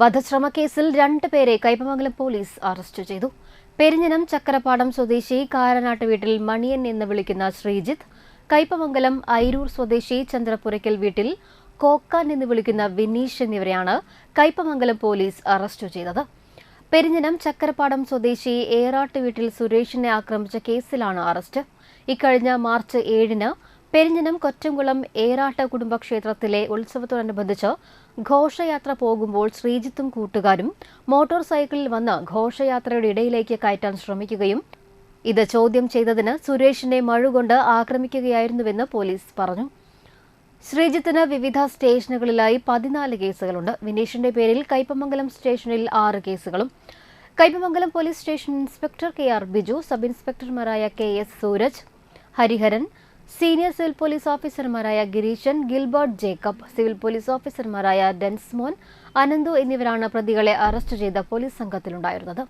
വധശ്രമ രണ്ടുപേരെ രണ്ട് പേരെ കൈപ്പമംഗലം പോലീസ് അറസ്റ്റ് ചെയ്തു. പെരിഞ്ഞനം ചക്കരപ്പാടം സ്വദേശി കാരനാട്ട് വീട്ടിൽ മണിയൻ എന്ന് വിളിക്കുന്ന ശ്രീജിത്ത് കൈപ്പമംഗലം ഐരൂർ സ്വദേശി ചന്ദ്രപുരയ്ക്കൽ വീട്ടിൽ കോക്കാൻ എന്ന് വിളിക്കുന്ന വിനീഷ് എന്നിവരെയാണ് കൈപ്പമംഗലം പോലീസ് അറസ്റ്റ് ചെയ്തത്. പെരിഞ്ഞനം ചക്കരപ്പാടം സ്വദേശി ഏറാട്ട് വീട്ടിൽ സുരേഷിനെ ആക്രമിച്ച കേസിലാണ് അറസ്റ്റ്. ഇക്കഴിഞ്ഞ മാർച്ച് ഏഴിന് പെരിഞ്ഞനം കൊറ്റംകുളം ഏറാട്ട കുടുംബക്ഷേത്രത്തിലെ ഉത്സവത്തോടനുബന്ധിച്ച് ഘോഷയാത്ര പോകുമ്പോൾ ശ്രീജിത്തും കൂട്ടുകാരും മോട്ടോർ സൈക്കിളിൽ വന്ന് ഘോഷയാത്രയുടെ ഇടയിലേക്ക് കയറ്റാൻ ശ്രമിക്കുകയും ഇത് ചോദ്യം ചെയ്തതിന് സുരേഷിനെ മഴുകൊണ്ട് ആക്രമിക്കുകയായിരുന്നുവെന്ന് പോലീസ് പറഞ്ഞു. ശ്രീജിത്തിന് വിവിധ സ്റ്റേഷനുകളിലായി പതിനാല് കേസുകളുണ്ട്. വിനീഷിന്റെ പേരിൽ കൈപ്പമംഗലം സ്റ്റേഷനിൽ ആറ് കേസുകളും. Kaipamangalam police station inspector K R Biju sub ഇൻസ്പെക്ടർമാരായ K S Suraj Hariharan senior civil police ഓഫീസർമാരായ Gireeshan Gilbert Jacob civil police ഓഫീസർമാരായ ഡെൻസ്മോൻ അനന്തു എന്നിവരാണ് പ്രതികളെ അറസ്റ്റ് ചെയ്ത പോലീസ് സംഘത്തിലുണ്ടായിരുന്നത്.